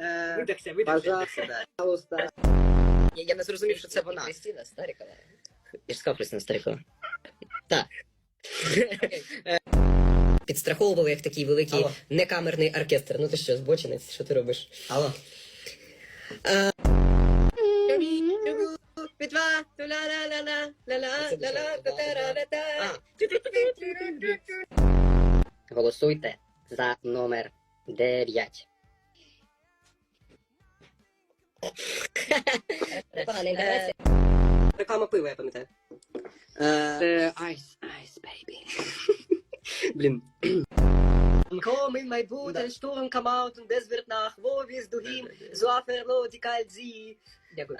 Е, Видихся, видихся. Пожалуйста. Я, я не зрозумів, що це вона. Кристина Старикова. Я ж сказав Христина Старикова. Так. Е, Підстраховували як такий великий Алло. некамерний оркестр. Ну ти що, збочинець, що ти робиш? Алло. Голосуйте за номер 9. Реклама пива, я пам'ятаю. Е, Ice, ice, baby. Блін. Komm in mein Boot, ein Sturm kam out und es wird nach, wo wirst du hin? So aferlo, die kalt sie. Дякую.